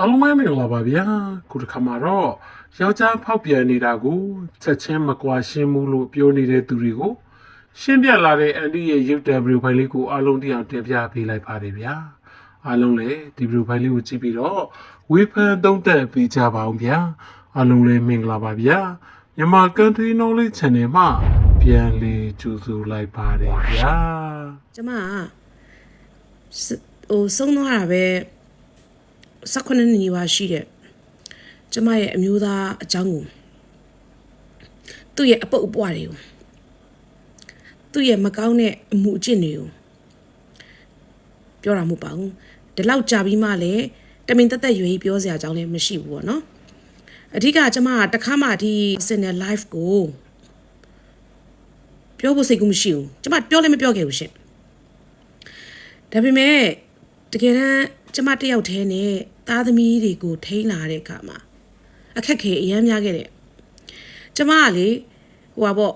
အားလုံးပဲမင်္ဂလာပါဗျာခုတစ်ခါမှာတော့ယောက်ျားဖောက်ပြန်နေတာကိုချက်ချင်းမကွာရှင်းမှုလို့ပြောနေတဲ့သူတွေကိုရှင်းပြလာတဲ့အန်ဒီရဲ့ရုပ်တံဗီဒီယိုဖိုင်လေးကိုအားလုံးတရားတင်ပြပေးလိုက်ပါတယ်ဗျာအားလုံးလည်းဒီဗီဒီယိုဖိုင်လေးကိုကြည့်ပြီးတော့ဝေဖန်သုံးသပ်ပေးကြပါအောင်ဗျာအားလုံးလည်းမင်္ဂလာပါဗျာမြန်မာ Country Knowledge Channel မှာပြန်လည်ကြိုဆိုလိုက်ပါတယ်ဗျာကျမကစဟိုဆုံးသွားတာပဲ 16နှစ်နီးပါးရှိတဲ့ကျမရဲ့အမျိုးသားအကြောင်းကိုသူ့ရဲ့အပုပ်အပွားတွေကိုသူ့ရဲ့မကောင်းတဲ့အမှုအကျင့်တွေကိုပြောတာမဟုတ်ပါဘူးဒီလောက်ကြာပြီးမှလည်းတမင်တက်တက်ရွေးပြောစရာအကြောင်းလည်းမရှိဘူးပေါ့နော်အဓိကကျမကတခါမှဒီစင်တဲ့ live ကိုပြောဖို့စိတ်ကူးမရှိဘူးကျမပြောလည်းမပြောခဲ့ဘူးရှင်ဒါပေမဲ့တကယ်တမ်းကျမတစ်ယောက်တည်းနဲ့ သားသမီးတွေကိုထိန်းလာတဲ့အခါမှာအခက်ခဲအများများခဲ့တယ်ကျမကလေဟိုပါပေါ့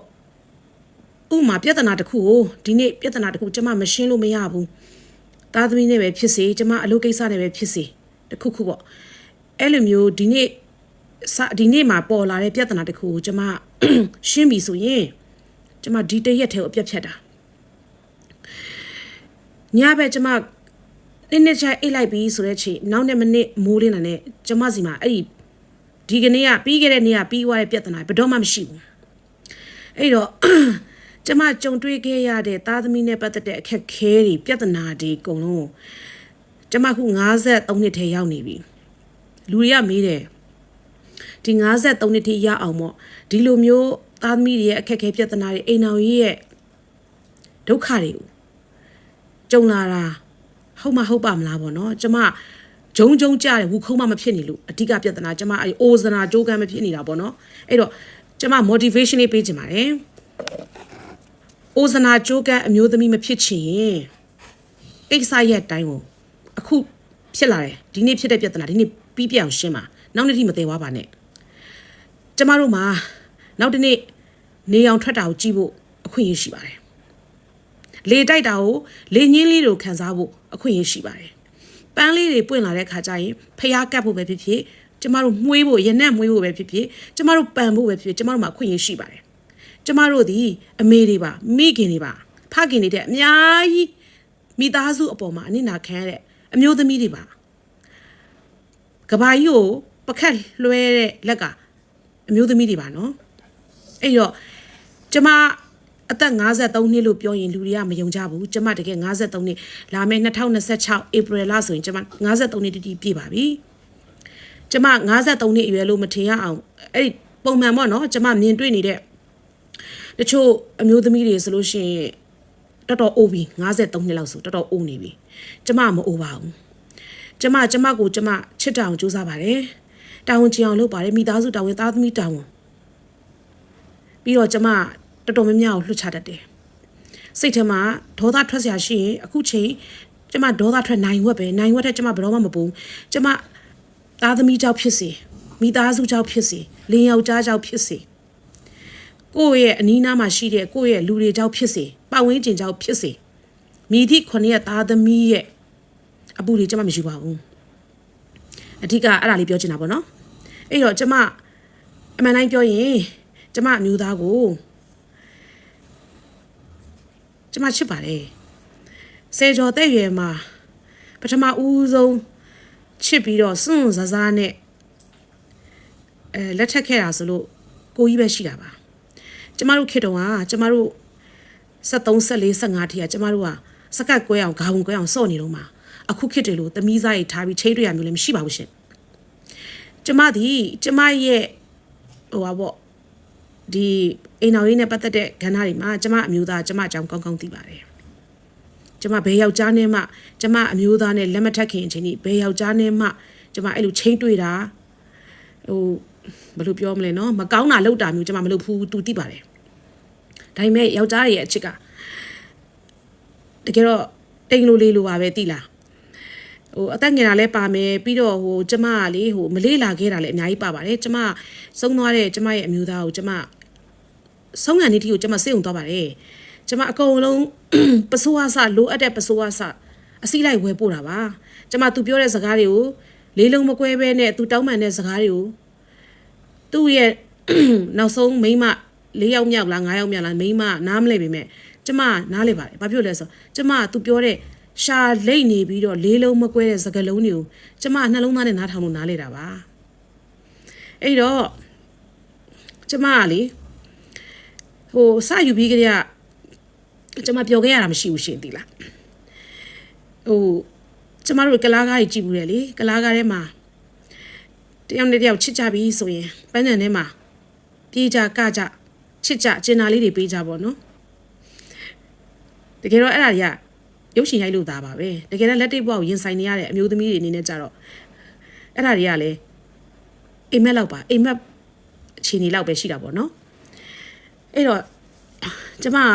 ဥမာပြဿနာတစ်ခုကိုဒီနေ့ပြဿနာတစ်ခုကျမမရှင်းလို့မရဘူးသားသမီးနဲ့ပဲဖြစ်စေကျမအလုပ်ကိစ္စနဲ့ပဲဖြစ်စေတစ်ခုခုပေါ့အဲ့လိုမျိုးဒီနေ့စဒီနေ့မှာပေါ်လာတဲ့ပြဿနာတစ်ခုကိုကျမရှင်းပြီဆိုရင်ကျမဒီတရက်ထဲကိုအပြတ်ဖြတ်တာညဘက်ကျမ နေ့နေ့ချိုင်အိတ်လိုက်ပြီးဆိုတဲ့ချိန်နောက်နေ့မနေ့မိုးလင်းလာနဲ့ကျမစီမှာအဲ့ဒီဒီကနေ့ကပြီးခဲ့တဲ့နေ့ကပြီးသွားတဲ့ပြဿနာဘယ်တော့မှမရှိဘူးအဲ့တော့ကျမကြုံတွေ့ခဲ့ရတဲ့သားသမီးနဲ့ပတ်သက်တဲ့အခက်ခဲတွေပြဿနာတွေအကုန်လုံးကျမခု53နှစ်ထဲရောက်နေပြီလူတွေကမေးတယ်ဒီ53နှစ်ထိရအောင်ပေါ့ဒီလိုမျိုးသားသမီးတွေရဲ့အခက်ခဲပြဿနာတွေအိမ်အောင်ကြီးရဲ့ဒုက္ခတွေကိုကြုံလာတာ ဟုတ်မဟုတ်ပါမလားပေါ့နော်ကျမဂျုံဂျုံကြတယ်ဝူခုံးမမဖြစ်နေလို့အဓိကပြဿနာကျမအဲအိုဇနာကြိုးကမ်းမဖြစ်နေတာပေါ့နော်အဲ့တော့ကျမ motivation လေးပေးချင်ပါတယ်အိုဇနာကြိုးကမ်းအမျိုးသမီးမဖြစ်ချင်ရင်ကိစ္စရဲ့အတိုင်းကိုအခုဖြစ်လာတယ်ဒီနေ့ဖြစ်တဲ့ပြဿနာဒီနေ့ပြီးပြအောင်ရှင်းပါနောက်နေ့ထိမသေးသွားပါနဲ့ကျမတို့မှာနောက်တစ်နေ့နေအောင်ထွက်တာကိုကြည့်ဖို့အခွင့်အရေးရှိပါတယ် လေတိုက်တာကိုလေညင်းလေးတို့ခံစားဖို့အခွင့်အရေးရှိပါတယ်။ပန်းလေးတွေပွင့်လာတဲ့ခါကျရင်ဖျားကပ်ဖို့ပဲဖြစ်ဖြစ်ကျမတို့မှုေးဖို့ရနက်မှုေးဖို့ပဲဖြစ်ဖြစ်ကျမတို့ပန်ဖို့ပဲဖြစ်ဖြစ်ကျမတို့မှာအခွင့်အရေးရှိပါတယ်။ကျမတို့ဒီအမေတွေပါမိခင်တွေပါဖခင်တွေတဲ့အများကြီးမိသားစုအပေါ်မှာအနစ်နာခံရတဲ့အမျိုးသမီးတွေပါကဘာကြီးကိုပကတ်လွှဲတဲ့လက်ကအမျိုးသမီးတွေပါနော်။အဲ့တော့ကျမ အသက်53နှစ်လို့ပြောရင်လူတွေကမယုံကြဘူးကျမတကယ်53နှစ်လာမယ့်2026 April လဆိုရင်ကျမ53နှစ်တတိပြည့်ပါပြီကျမ53နှစ်အရွယ်လို့မထင်ရအောင်အဲ့ဒီပုံမှန်ပေါ့နော်ကျမမြင်တွေ့နေတဲ့တချို့အမျိုးသမီးတွေဆိုလို့ရှိရင်တော်တော်အိုးပြီ53နှစ်လောက်ဆိုတော်တော်အိုးနေပြီကျမမအိုးပါဘူးကျမကျမကိုကျမချစ်တောင်စူးစမ်းပါတယ်တာဝန်ချင်အောင်လုပ်ပါတယ်မိသားစုတာဝန်သားသမီးတာဝန်ပြီးတော့ကျမ တော်တော်များများကိုလှုပ်ချတတ်တယ်စိတ်ထဲမှာဒေါသထွက်စရာရှိရင်အခုချိန်ကျမဒေါသထွက်နိုင်ဝက်ပဲနိုင်ဝက်တဲ့ကျမဘယ်တော့မှမပူကျမသားသမီးကြောင့်ဖြစ်စေမိသားစုကြောင့်ဖြစ်စေလင်ယောက်ျားကြောင့်ဖြစ်စေကိုယ့်ရဲ့အနီးနားမှာရှိတဲ့ကိုယ့်ရဲ့လူတွေကြောင့်ဖြစ်စေပတ်ဝန်းကျင်ကြောင့်ဖြစ်စေမိသည့်ခုနှစ်ရဲ့သားသမီးရဲ့အပူတွေကျမမယူပါဘူးအဓိကအဲ့ဒါလေးပြောချင်တာပေါ့နော်အဲ့တော့ကျမအမှန်တိုင်းပြောရင်ကျမအမျိုးသားကို ကျမချစ်ပါတယ်ဆယ်ကျော်တဲ့ရွယ်မှာပထမဦးဆုံးချစ်ပြီးတော့စွန့်စစားနဲ့အဲလက်ထက်ခဲ့တာဆိုလို့ကိုကြီးပဲရှိတာပါကျမတို့ခေတ္တကကျမတို့73 74 15ထိကကျမတို့ကစကတ်ကွဲအောင်ဂါဝန်ကွဲအောင်စော့နေတော့မှာအခုခေတ်တွေလို့သမီးစားရိတ်ထားပြီးချိန်တွေ့ရမျိုးလည်းမရှိပါဘူးရှင်ကျမဒီကျမရဲ့ဟိုပါပေါ့ ဒီအိမ်တော်ရေးနဲ့ပတ်သက်တဲ့ကဏ္ဍတွေမှာကျမအမျိုးသားကျမအကြောင်းကောင်းကောင်းသိပါတယ်ကျမဘယ်ယောက်ျားနဲ့မှကျမအမျိုးသားနဲ့လက်မထက်ခင်အချိန်ကြီးဘယ်ယောက်ျားနဲ့မှကျမအဲ့လိုချိန်တွေ့တာဟိုဘယ်လိုပြောမလဲနော်မကောင်းတာလောက်တာမျိုးကျမမလုပ်ဘူးသူသိပါတယ်ဒါပေမဲ့ယောက်ျားတွေရဲ့အချစ်ကတကယ်တော့တိမ်လိုလေးလိုပါပဲသိလားဟိုအသက်ငယ်တာလည်းပါမယ်ပြီးတော့ဟိုကျမကလေဟိုမလေးလာခဲ့တာလည်းအများကြီးပါပါတယ်ကျမဆုံးသွားတဲ့ကျမရဲ့အမျိုးသားကိုကျမ ဆုံးငံနေတီကိုကျမစိတ်ုံသွားပါတယ်ကျမအကုန်လုံးပစိုးအဆလိုအပ်တဲ့ပစိုးအဆအစိလိုက်ဝယ်ပို့တာပါကျမသူပြောတဲ့စကားတွေကိုလေးလုံးမကွဲပဲနဲ့သူတောင်းပန်တဲ့စကားတွေကိုသူ့ရဲ့နောက်ဆုံးမိန်းမ၄ယောက်မြောက်လား၅ယောက်မြောက်လားမိန်းမနားမလဲပေမဲ့ကျမနားလဲပါတယ်ဘာဖြစ်လို့လဲဆိုတော့ကျမကသူပြောတဲ့ရှာလိတ်နေပြီးတော့လေးလုံးမကွဲတဲ့စကားလုံးတွေကိုကျမနှလုံးသားနဲ့နားထောင်လို့နားလဲတာပါအဲ့တော့ကျမကလေ ဟိုစယူပြီးကြတဲ့ကျမပြောခဲ့ရတာမရှိဘူးရှင်သီလားဟိုကျမတို့ကလားကားကြီးကြည့်ဘူးလေလေကလားကားထဲမှာတယောက်နဲ့တယောက်ချစ်ကြပြီဆိုရင်ပန်းချန်ထဲမှာပြေးကြကကြချစ်ကြကျင်နာလေးတွေပေးကြပါတော့တကယ်တော့အဲ့ဒါတွေကရုပ်ရှင်ရိုက်လို့သားပါပဲတကယ်တော့လက်တိတ်ဘဝကိုရင်ဆိုင်နေရတဲ့အမျိုးသမီးတွေအနေနဲ့ကြတော့အဲ့ဒါတွေကလည်းအိမ်မက်လောက်ပါအိမ်မက်အခြေအနေလောက်ပဲရှိတာပေါ့နော် အဲ့တော့ကျမက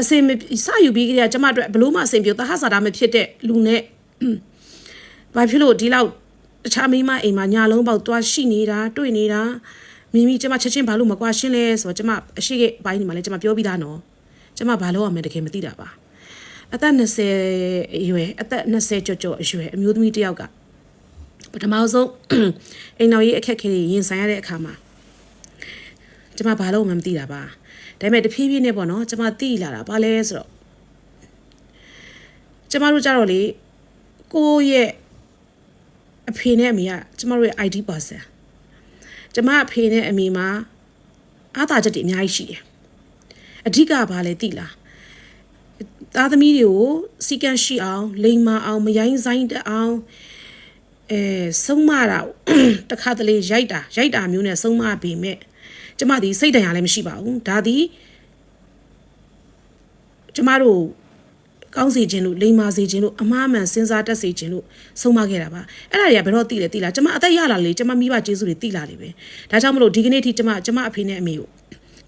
အစင်မစယူပြီးကြတဲ့ကျမအတွက်ဘလို့မှအစင်ပြေသဟဆာတာမဖြစ်တဲ့လူနဲ့ဘာဖြစ်လို့ဒီလောက်တခြားမိန်းမအိမ်မှာညာလုံးပေါက်သွားရှိနေတာတွေ့နေတာမိမိကျမချက်ချင်းဘာလို့မကွာရှင်းလဲဆိုတော့ကျမအရှိကဘိုင်းဒီမှာလဲကျမပြောပြီးသားနော်ကျမဘာလို့ရမလဲတကယ်မသိတာပါအသက်20အရွယ်အသက်20ကျော်ကျော်အရွယ်အမျိုးသမီးတစ်ယောက်ကပထမဆုံးအိမ်တော်ရေးအခက်အခဲတွေရင်ဆိုင်ရတဲ့အခါမှာ ကျမဘာလို့မှမသိတာပါဒါပေမဲ့တဖြည်းဖြည်းနဲ့ပေါ့နော်ကျမသိလာတာဘာလဲဆိုတော့ကျမတို့ကြတော့လေကိုယ့်ရဲ့အဖေနဲ့အမေကကျမတို့ရဲ့ ID person ကျမအဖေနဲ့အမေမှာအားသာချက်တွေအများကြီးရှိတယ်အဓိကဘာလဲသိလားသားသမီးတွေကိုစီကံရှိအောင်လိမ်မာအောင်မယိုင်းဆိုင်တအောင်အဲဆုံးမတာတခါတလေရိုက်တာရိုက်တာမျိုးနဲ့ဆုံးမပေမဲ့ ကျမဒီစိတ်တန်ရလည်းမရှိပါဘူးဒါဒီကျမတို့ကောင်းစီခြင်းလို့လိမ်မာစီခြင်းလို့အမှားမှန်စဉ်းစားတတ်စီခြင်းလို့ဆုံးမခဲ့တာပါအဲ့ဒါတွေကဘယ်တော့သိလဲသိလားကျမအသက်ရလာလေကျမမိဘကျေးဇူးတွေသိလာလေပဲဒါကြောင့်မလို့ဒီကနေ့ထိကျမကျမအဖေနဲ့အမေကို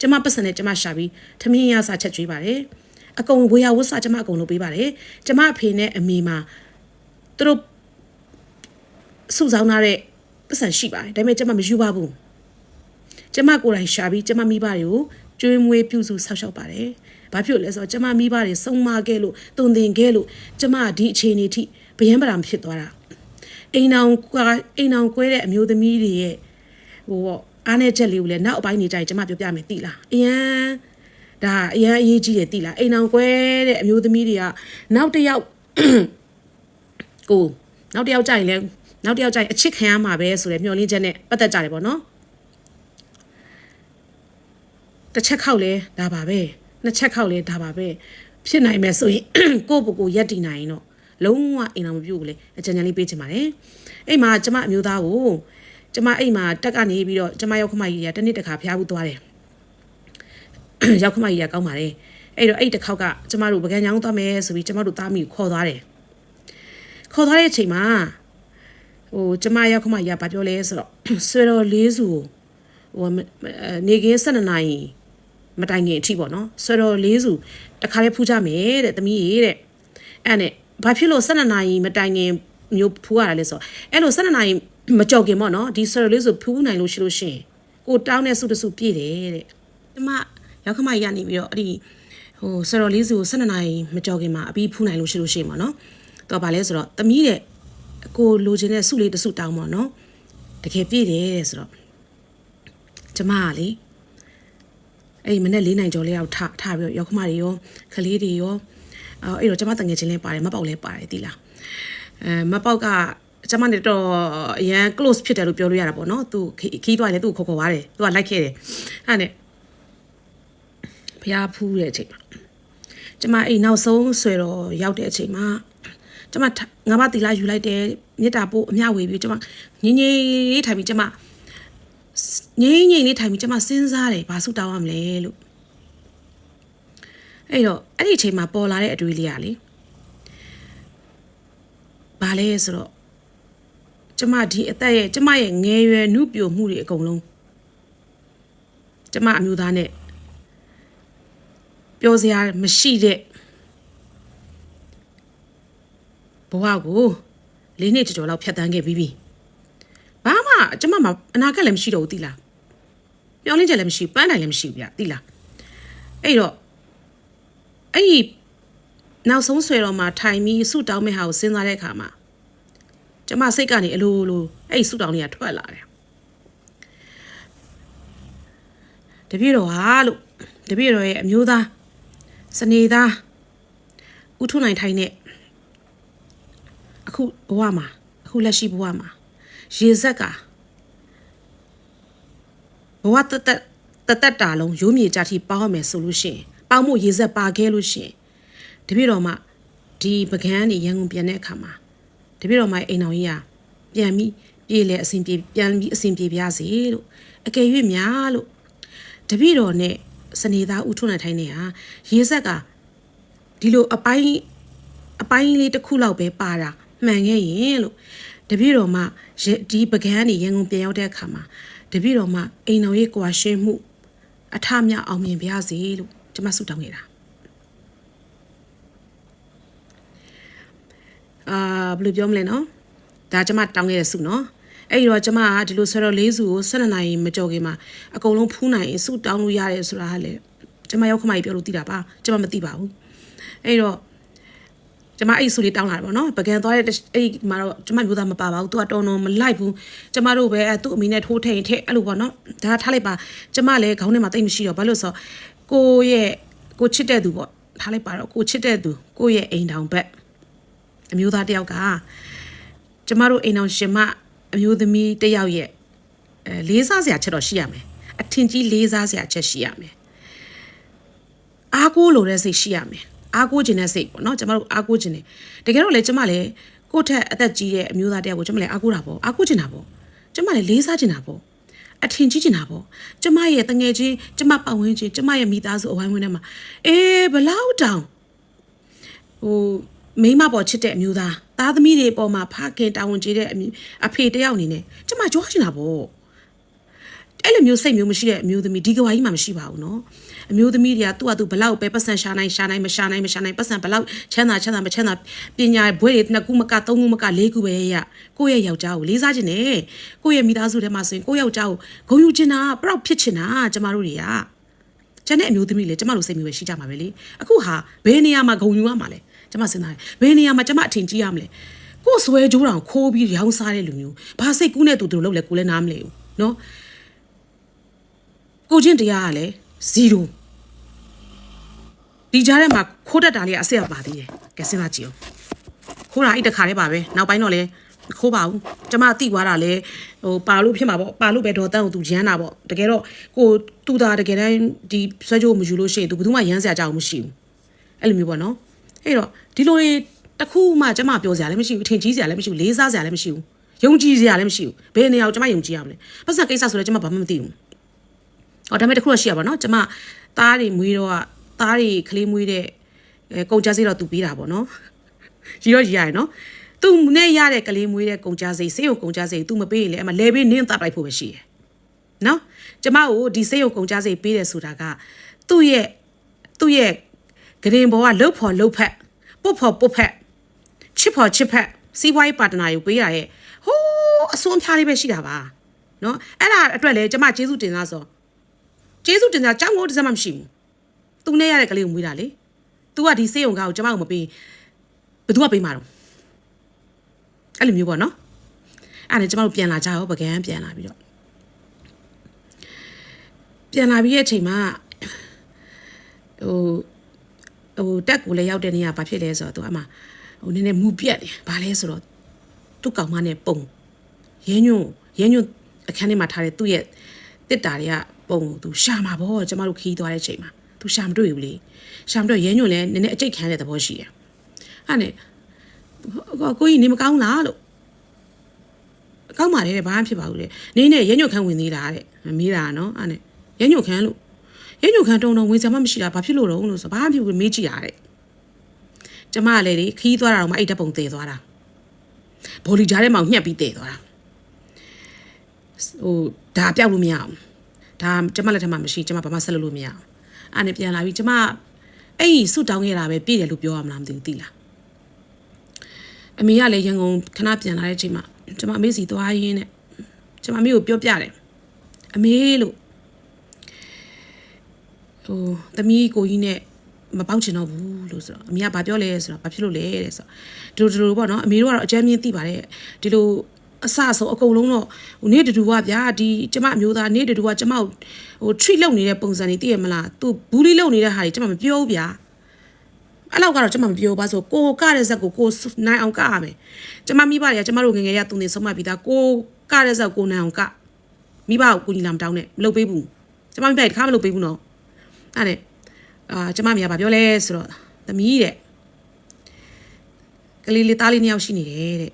ကျမပတ်စံနဲ့ကျမရှာပြီးထမင်းရစာချက်ကျွေးပါတယ်အကုန်ဝေယဝတ်စာကျမအကုန်လုပ်ပေးပါတယ်ကျမအဖေနဲ့အမေမှာသူတို့စုဆောင်းထားတဲ့ပတ်စံရှိပါတယ်ဒါပေမဲ့ကျမမယူပါဘူး ကျမကိုယ်တိုင်ရှာပြီးကျမမိဘတွေကိုကျွေးမွေးပြုစုဆောက်ရှောက်ပါတယ်ဘာဖြစ်လို့လဲဆိုတော့ကျမမိဘတွေစုံမခဲ့လို့တုံတင်ခဲ့လို့ကျမဒီအခြေအနေထိဗယံပရာမဖြစ်သွားတာအိမ်အောင်ကွာအိမ်အောင်ကွဲတဲ့အမျိုးသမီးတွေရဲ့ဟိုပေါ့အားနဲ့ချက်လေးကိုလည်းနောက်အပိုင်းနေကြရင်ကျမပြောပြမယ်သိလားအရန်ဒါအရန်အရေးကြီးတယ်သိလားအိမ်အောင်ကွဲတဲ့အမျိုးသမီးတွေကနောက်တစ်ယောက်ကိုနောက်တစ်ယောက်ကြရင်လဲနောက်တစ်ယောက်ကြရင်အချစ်ခံရမှာပဲဆိုတဲ့မျှော်လင့်ချက်နဲ့ပတ်သက်ကြတယ်ပေါ့နော် တစ်ချက်ခောက်လဲဒါပါပဲနှစ်ချက်ခောက်လဲဒါပါပဲဖြစ်နိုင်မယ်ဆိုရင်ကိုယ့်ပုဂ္ဂိုလ်ရက်တည်နိုင်ရင်တော့လုံးဝအိမ်အောင်မပြုတ်ဘူးလေအကြံဉာဏ်လေးပေးချင်ပါတယ်အဲ့မှာကျမအမျိုးသားကိုကျမအိမ်မှာတက်ကနေပြီးတော့ကျမရောက်ခမကြီးကတနေ့တခါဖျားဘူးသွားတယ်ရောက်ခမကြီးကကောင်းပါတယ်အဲ့တော့အဲ့တစ်ခေါက်ကကျမတို့ပကံချောင်းသွားမယ်ဆိုပြီးကျမတို့သားမိကိုခေါ်သွားတယ်ခေါ်သွားတဲ့အချိန်မှာဟိုကျမရောက်ခမကြီးကဘာပြောလဲဆိုတော့ဆွေတော်လေးစုကိုဟိုနေကင်း12နာရီ မတိုင်ခင်အထိပေါ့နော်ဆွေတော်လေးစုတခါလေးဖူးကြမယ်တဲ့သမီးရေတဲ့အဲ့နဲ့ဘာဖြစ်လို့12နာရီမတိုင်ခင်မျိုးဖူးရတာလဲဆိုတော့အဲ့လို12နာရီမကြော်ခင်ပေါ့နော်ဒီဆွေတော်လေးစုဖူးနိုင်လို့ရှိလို့ရှင်ကိုတောင်းတဲ့စုတစုပြည့်တယ်တဲ့ကျမရောက်ခမကြီးကနေပြီးတော့အဲ့ဒီဟိုဆရော်လေးစုကို12နာရီမကြော်ခင်မှာအပြီးဖူးနိုင်လို့ရှိလို့ရှိမှာနော်တော့ဗာလဲဆိုတော့သမီးတဲ့ကိုလိုချင်တဲ့စုလေးတစ်စုတောင်းပါနော်တကယ်ပြည့်တယ်တဲ့ဆိုတော့ကျမကလေ အဲ့ဒီမနေ့၄နိုင်ကျော်လေးရောက်ထထပြီးတော့ရောက်ခမတွေရောခလေးတွေရောအဲ့တော့ကျမတငယ်ချင်းလေးပါတယ်မပေါက်လေးပါတယ်တိလားအဲမပေါက်ကကျမနဲ့တော့အရန် close ဖြစ်တယ်လို့ပြောလို့ရတာပေါ့နော်သူခီးသွားတယ်သူ့ကိုခေါ်ခေါ်သွားတယ်သူကလိုက်ခဲ့တယ်အဲ့နဲ့ဖျားဖူးတဲ့အချိန်မှာကျမအိမ်နောက်ဆုံးဆွေတော့ရောက်တဲ့အချိန်မှာကျမငါးပါးတီလာယူလိုက်တယ်မြေတာပို့အမျှဝေပြီးကျမငင်းငင်းလေးထိုင်ပြီးကျမ ငင်းငင်းလေးထိုင်ပြီးကျမစဉ်းစားတယ်ဘာဆုတောင်းရမလဲလို့အဲ့တော့အဲ့ဒီအချိန်မှာပေါ်လာတဲ့အတွေးလေးကလေဘာလဲဆိုတော့ကျမဒီအသက်ရဲ့ကျမရဲ့ငယ်ရွယ်နှုပြိုမှုတွေအကုန်လုံးကျမအမျိုးသားနဲ့ပြောစရာမရှိတဲ့ဘဝကိုလေးနှစ်ကျော်လောက်ဖြတ်တန်းခဲ့ပြီးပြီဘာမှ ကျမမှာအနာဂတ်လည်းမရှိတော့ဘူးတိလားပြောင်းလဲချက်လည်းမရှိပန်းနိုင်လည်းမရှိဘူးဗျတိလားအဲ့တော့အဲ့ဒီနောက်ဆုံးဆွေတော်မှာထိုင်ပြီးဆုတောင်းမဲ့ဟာကိုစဉ်းစားတဲ့အခါမှာကျမစိတ်ကနေအလိုလိုအဲ့ဒီဆူတောင်းလေးကထွက်လာတယ်တပြည့်တော်ဟာလို့တပြည့်တော်ရဲ့အမျိုးသားစနေသားဥထုနိုင်ထိုင်တဲ့အခုဘဝမှာအခုလက်ရှိဘဝမှာရေဆက်က ဘဝတသက်တသက်တာလုံးရိုးမြေကြတိပေါင်းရမယ်ဆိုလို့ရှိရင်ပေါင်းမှုရေဆက်ပါခဲ့လို့ရှိရင်တပြည့်တော်မှဒီပကန်းနေရန်ကုန်ပြန်တဲ့အခါမှာတပြည့်တော်မှအိမ်တော်ကြီးကပြန်ပြီးပြေလေအစဉ်ပြေပြန်ပြီးအစဉ်ပြေပြစေလို့အကယ်၍များလို့တပြည့်တော်နဲ့စနေသားဥထုံနိုင်ထိုင်းနေဟာရေဆက်ကဒီလိုအပိုင်းအပိုင်းလေးတစ်ခုလောက်ပဲပါတာမှန်ခဲ့ရင်လို့တပြည့်တော်မှရဒီပကန်းနေရန်ကုန်ပြန်ရောက်တဲ့အခါမှာ တပြည့်တော်မှအိမ်တော်ကြီးကွာရှင်းမှုအထမြောက်အောင်မြင်ပါစေလို့ကျွန်မဆုတောင်းနေတာအာဘယ်လိုပြောမလဲနော်ဒါကျွန်မတောင်းခဲ့တဲ့ဆုနော်အဲ့ဒီတော့ကျွန်မကဒီလိုဆယ်တော်လေးစုကို12နာရီမကြော်ခင်မှာအကုန်လုံးဖူးနိုင်ရင်ဆုတောင်းလို့ရတယ်ဆိုတာကလေကျွန်မရောက်ခမကြီးပြောလို့သိတာပါကျွန်မမသိပါဘူးအဲ့ဒီတော့ ကျမအဲ့ဒီဆူလေးတောင်းလာတယ်ပေါ့နော်ပကံသွားတဲ့အဲ့ဒီမှာတော့ကျမမျိုးသားမပါပါဘူးသူကတော်တော်မလိုက်ဘူးကျမတို့ပဲအဲ့သူ့အမေနဲ့ထိုးထိန်ထက်အဲ့လိုပေါ့နော်ဒါထားလိုက်ပါကျမလည်းခေါင်းထဲမှာတိတ်မရှိတော့ဘာလို့ဆိုကိုရဲ့ကိုချစ်တဲ့သူပေါ့ထားလိုက်ပါတော့ကိုချစ်တဲ့သူကိုရဲ့အိမ်တောင်ဘက်အမျိုးသားတယောက်ကကျမတို့အိမ်တောင်ရှင်မအမျိုးသမီးတယောက်ရဲ့အဲလေးစားစရာချက်တော့ရှိရမယ်အထင်ကြီးလေးစားစရာချက်ရှိရမယ်အားကိုးလိုတဲ့စိတ်ရှိရမယ် အားကိုးခြင်းတဲ့စိတ်ပေါ့နော်ကျမတို့အားကိုးခြင်းတယ်တကယ်တော့လေကျမလည်းကိုယ့်ထက်အသက်ကြီးတဲ့အမျိုးသားတယောက်ကိုကျမလည်းအားကိုးတာပေါ့အားကိုးခြင်းတာပေါ့ကျမလည်းလေးစားခြင်းတာပေါ့အထင်ကြီးခြင်းတာပေါ့ကျမရဲ့တငယ်ချင်းကျမပတ်ဝန်းကျင်ကျမရဲ့မိသားစုအဝိုင်းဝန်းထဲမှာအေးဘလောက်တောင်ဟိုမိမပေါ်ချစ်တဲ့အမျိုးသားသားသမီးတွေပေါ်မှာဖခင်တာဝန်ကျေးတဲ့အမျိုးအဖေတယောက်အနေနဲ့ကျမကြွားချင်တာပေါ့အဲ့လိုမျိုးစိတ်မျိုးမရှိတဲ့အမျိုးသမီးဒီကဝါကြီးမှမရှိပါဘူးเนาะ အမျိုးသမီးတွေကသူ့အတူဘလောက်ပဲပတ်စံရှာနိုင်ရှာနိုင်မရှာနိုင်မရှာနိုင်ပတ်စံဘလောက်ချမ်းသာချမ်းသာမချမ်းသာပညာဘွဲတွေနှစ်ခုမကသုံးခုမကလေးခုပဲရကိုယ့်ရဲ့ယောက်ျားကိုလေးစားခြင်းနဲ့ကိုယ့်ရဲ့မိသားစုထဲမှာဆိုရင်ကိုယ့်ယောက်ျားကိုဂုဏ်ယူခြင်းတာပရောက်ဖြစ်ခြင်းတာကျမတို့တွေကကျန်တဲ့အမျိုးသမီးလေကျမတို့စိတ်မျိုးပဲရှိကြမှာပဲလေအခုဟာဘယ်နေရာမှာဂုံယူရမှာလဲကျမစဉ်းစားတယ်ဘယ်နေရာမှာကျမအထင်ကြီးရမလဲကိုယ်ဆွဲကြိုးတောင်ခိုးပြီးရောင်းစားတဲ့လူမျိုးဘာစိတ်ကူးနဲ့တူတူလုပ်လဲကိုလည်းနားမလဲဘူးနော်ကိုချင်းတရားကလည်း0 ဒီကြားထဲမှာခိုးတတ်တာလေးကအဆက်ရပါသေးတယ်ကဲစဉ်းစားကြည့်အောင်ခိုးတာအဲ့တခါလေးပါပဲနောက်ပိုင်းတော့လေခိုးပါဘူးကျမတိသွားတာလေဟိုပါလို့ဖြစ်မှာပေါ့ပါလို့ပဲဒေါ်တန်းကိုသူရမ်းတာပေါ့တကယ်တော့ကိုတူတာတကယ်တမ်းဒီဆွဲကြိုးမယူလို့ရှိရင်သူဘယ်သူမှရမ်းစရာကြောက်မရှိဘူးအဲ့လိုမျိုးပေါ့နော်အဲ့တော့ဒီလိုတွေတစ်ခုမှကျမပြောစရာလည်းမရှိဘူးအထင်ကြီးစရာလည်းမရှိဘူးလေးစားစရာလည်းမရှိဘူးယုံကြည်စရာလည်းမရှိဘူးဘယ်နေရာကိုကျမယုံကြည်ရမလဲပတ်စံကိစ္စဆိုလည်းကျမဘာမှမသိဘူးဟောဒါပေမဲ့တစ်ခုတော့ရှိရပါတော့ကျမသားတွေမွေးတော့ သားတွေကလေးမွေးတဲ့အဲကုန်ကြစိတော့သူပေးတာပေါ့နော်ရီတော့ရီရတယ်နော်သူနဲ့ရတဲ့ကလေးမွေးတဲ့ကုန်ကြစိစေးကိုကုန်ကြစိ तू မပေးရင်လည်းအမလဲပေးနင်းတပ်လိုက်ဖို့ပဲရှိတယ်နော်ကျမကိုဒီစေးကိုကုန်ကြစိပေးတယ်ဆိုတာကသူ့ရဲ့သူ့ရဲ့ဂရင်ဘောကလှုပ်ဖို့လှုပ်ဖက်ပုတ်ဖို့ပုတ်ဖက်ချစ်ဖို့ချစ်ဖက်စီးပွားရေးပါတနာကိုပေးရရဲ့ဟိုးအစွန်းဖျားလေးပဲရှိတာပါနော်အဲ့ဒါအတွက်လေကျမကျေးဇူးတင်သားဆိုကျေးဇူးတင်သားကြောင်းကိုတစ်စက်မှမရှိဘူး သူနဲ့ရတဲ့ကလေးကိုမွေးတာလေ။ तू ကဒီစေးုံကားကိုကျမကိုမပေးဘသူကပေးမှာတော့အဲ့လိုမျိုးပေါ့နော်။အဲ့ဒါနဲ့ကျမတို့ပြန်လာကြရောပကံပြန်လာပြီးတော့ပြန်လာပြီးရဲ့အချိန်မှာဟိုဟိုတက်ကိုလည်းရောက်တဲ့နေရာဘာဖြစ်လဲဆိုတော့ तू အမဟိုနည်းနည်းမူပြက်တယ်။ဘာလဲဆိုတော့သူ့ကောင်မနဲ့ပုံရင်းညွန့်ရင်းညွန့်အခန်းထဲမှာထားတဲ့သူ့ရဲ့တစ်တာတွေကပုံကိုသူရှာမှာပေါ့ကျမတို့ခီးသွားတဲ့ချိန်မှာ तू ရှာမတွေ့ဘူးလေရှာမတွေ့ရဲညွန့်လည်းနည်းနည်းအကျိတ်ခံတဲ့သဘောရှိတယ်အဲ့နဲ့ကိုကြီးနေမကောင်းလားလို့ကောင်းပါလေတဲ့ဘာမှဖြစ်ပါဘူးတဲ့နင်းနဲ့ရဲညွန့်ခန်းဝင်သေးတာတဲ့မေးတာနော်အဲ့နဲ့ရဲညွန့်ခန်းလို့ရဲညွန့်ခန်းတုံတုံဝင်စမှမရှိတာဘာဖြစ်လို့တော့လို့ဆိုဘာမှဖြစ်ဘူးမေးကြည့်ရတဲ့ကျမကလည်းလေခီးသွားတာတော့မအဲ့ဓာတ်ပုံတည်သွားတာဘော်လီကြားထဲမှာညှက်ပြီးတည်သွားတာဟိုဒါပြောက်လို့မရအောင်ဒါကျမလက်ထက်မှာမရှိကျမဘာမှဆက်လုပ်လို့မရအောင် အဲ့နဲ့ပြန်လာပြီးကျမအဲ့ဒီဆုတောင်းခဲ့တာပဲပြည့်တယ်လို့ပြောရမလားမသိဘူးသိလားအမေကလည်းရန်ကုန်ခဏပြန်လာတဲ့အချိန်မှာကျမအမေစီသွားရင်းနဲ့ကျမအမေကိုပြောပြတယ်အမေလို့ဟိုသမီးကိုကြီးနဲ့မပေါက်ချင်တော့ဘူးလို့ဆိုတော့အမေကဘာပြောလဲဆိုတော့ဘာဖြစ်လို့လဲတဲ့ဆိုတော့ဒီလိုဒီလိုပေါ့နော်အမေတို့ကတော့အကြမ်းမြင့်သိပါတယ်ဒီလို အဆအဆုံးအကုန်လုံးတော့ဟိုနေ့တူတူကဗျာဒီကျမအမျိုးသားနေ့တူတူကကျမကိုဟို treat လုပ်နေတဲ့ပုံစံတွေသိရမလားသူဘူးလီလုပ်နေတဲ့ဟာတွေကျမမပြောဘူးဗျာအဲ့လောက်ကတော့ကျမမပြောပါဆိုကိုကတဲ့ဇက်ကိုကိုနိုင်အောင်ကရမယ်ကျမမိဘတွေကကျမတို့ငယ်ငယ်ရသူနေဆုံးမပြီးသားကိုကတဲ့ဇက်ကိုနိုင်အောင်ကမိဘကိုကူညီလာမတောင်းနဲ့မလုပ်ပေးဘူးကျမမိဘတွေတခါမလုပ်ပေးဘူးနော်အဲ့နဲ့အာကျမမိကဗာပြောလဲဆိုတော့သမီးတဲ့ကလေးလေးသားလေးနှစ်ယောက်ရှိနေတယ်တဲ့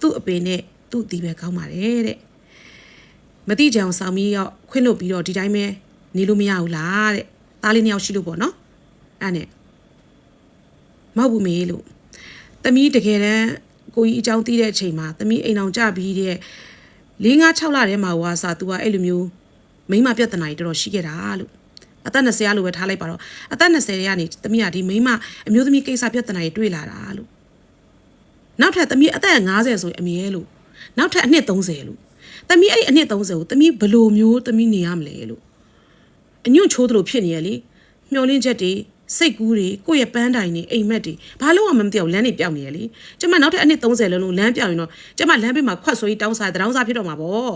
သူ့အပေနဲ့သူ့အတီးပဲကောင်းပါတယ်တဲ့မတိကြအောင်ဆောင်ပြီးတော့ခွင့်လို့ပြီးတော့ဒီတိုင်းပဲနေလို့မရဘူးလားတဲ့သားလေးနှစ်ယောက်ရှိလို့ပေါ့နော်အဲ့နဲ့မဟုတ်ဘူးမေလို့သမီးတကယ်တမ်းကိုကြီးအကြောင်းသိတဲ့အချိန်မှာသမီးအိမ်အောင်ကြပြီးတဲ့၄၅6လထဲမှာဟွာစာ तू ကအဲ့လိုမျိုးမိန်းမပြဿနာကြီးတော်တော်ရှိခဲ့တာလို့အသက်20လို့ပဲထားလိုက်ပါတော့အသက်20ရဲ့ကနေသမီးကဒီမိန်းမအမျိုးသမီးကိစ္စပြဿနာတွေတွေ့လာတာလို့ နောက်ထပ်သမီးအသက်50ဆိုရင်အမြဲလို့နောက်ထပ်အနှစ်30လို့သမီးအဲ့ဒီအနှစ်30ကိုသမီးဘယ်လိုမျိုးသမီးနေရမလဲလို့အညွန့်ချိုးသလိုဖြစ်နေရလေမျောလင်းချက်တွေစိတ်ကူးတွေကိုယ့်ရဲ့ပန်းတိုင်တွေအိမ်မက်တွေဘာလို့မှမသိအောင်လမ်းတွေပြောင်းနေရလေကျမနောက်ထပ်အနှစ်30လုံးလုံးလမ်းပြောင်းရင်တော့ကျမလမ်းဘေးမှာခွတ်ဆိုပြီးတောင်းစားတောင်းစားဖြစ်တော့မှာပေါ့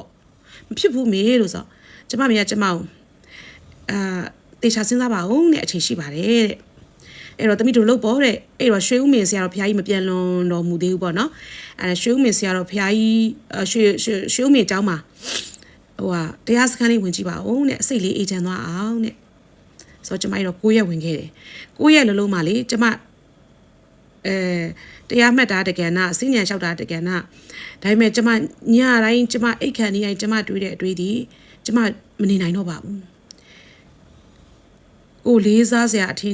မဖြစ်ဘူးမေလို့ဆိုကျမမေကကျမကိုအာတေချာစဉ်းစားပါဦးတဲ့အချိန်ရှိပါတယ်တဲ့ အဲ့တော့တမိတို့လုတ်ပေါ့တဲ့အဲ့တော့ရွှေဦးမင်းဆရာတော်ဘုရားကြီးမပြန်လွန်တော်မူသေးဘူးပေါ့နော်အဲရွှေဦးမင်းဆရာတော်ဘုရားကြီးရွှေရွှေရွှေဦးမင်းကျောင်းမှာဟိုဟာတရားစခန်းလေးဝင်ကြည့်ပါဦးတဲ့အစိတ်လေးအေးချမ်းသွားအောင်တဲ့ဆိုတော့ကျမတို့9ရက်ဝင်ခဲ့တယ်9ရက်လုံးလုံးမှလေကျမအဲတရားမှတ်တာတကယ်နာစိညာလျှောက်တာတကယ်နာဒါပေမဲ့ကျမညတိုင်းကျမအိတ်ခံနေတိုင်းကျမတွေးတဲ့အတွေးဒီကျမမနေနိုင်တော့ပါဘူးကိုလေးစားစရာအထင်